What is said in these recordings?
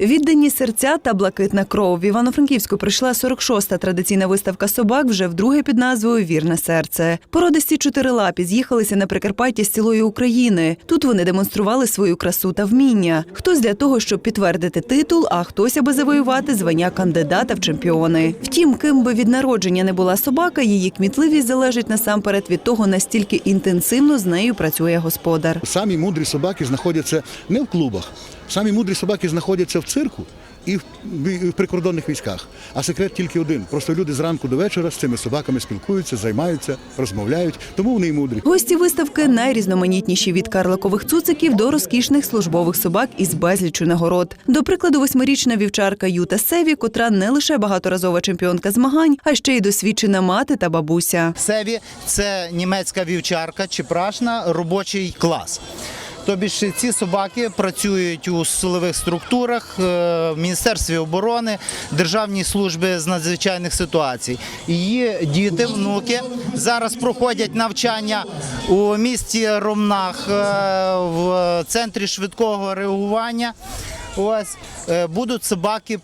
Віддані серця та блакитна кров. В Івано-Франківську прийшла 46-та традиційна виставка собак вже вдруге під назвою Вірне серце. Породисті чотирилапі з'їхалися на Прикарпаття з цілої України. Тут вони демонстрували свою красу та вміння. Хтось для того, щоб підтвердити титул, а хтось аби завоювати звання кандидата в чемпіони. Втім, ким би від народження не була собака, її кмітливість залежить насамперед від того, настільки інтенсивно з нею працює господар. Самі мудрі собаки знаходяться не в клубах, самі мудрі собаки знаходяться в цирку і в, в прикордонних військах. А секрет тільки один. Просто люди зранку до вечора з цими собаками спілкуються, займаються, розмовляють, тому вони й мудрі. Гості виставки найрізноманітніші від карликових цуциків до розкішних службових собак із безліччю нагород. До прикладу, восьмирічна вівчарка Юта Севі, котра не лише багаторазова чемпіонка змагань, а ще й досвідчена мати та бабуся. Севі це німецька вівчарка чи прашна робочий клас. Тобі ж ці собаки працюють у силових структурах, е, в Міністерстві оборони, Державній службі з надзвичайних ситуацій. Її діти, внуки зараз проходять навчання у місті Ромнах е, в центрі швидкого реагування. Ось е, будуть собаки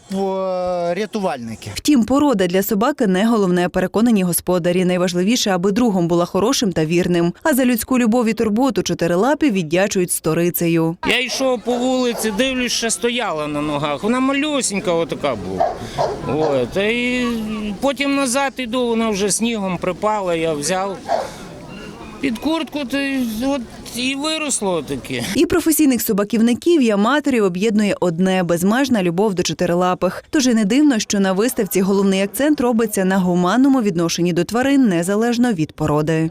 рятувальники. Втім, порода для собаки не головне, переконані господарі. Найважливіше, аби другом була хорошим та вірним. А за людську любов і турботу чотирилапі віддячують сторицею. Я йшов по вулиці, дивлюсь, ще стояла на ногах. Вона малюсінька отака була. От. І потім назад іду, вона вже снігом припала, я взяв під куртку, то от і виросло таке. І професійних собаківників, і аматорів об'єднує одне безмежна любов до чотирилапих. Тож і не дивно, що на виставці головний акцент робиться на гуманному відношенні до тварин незалежно від породи.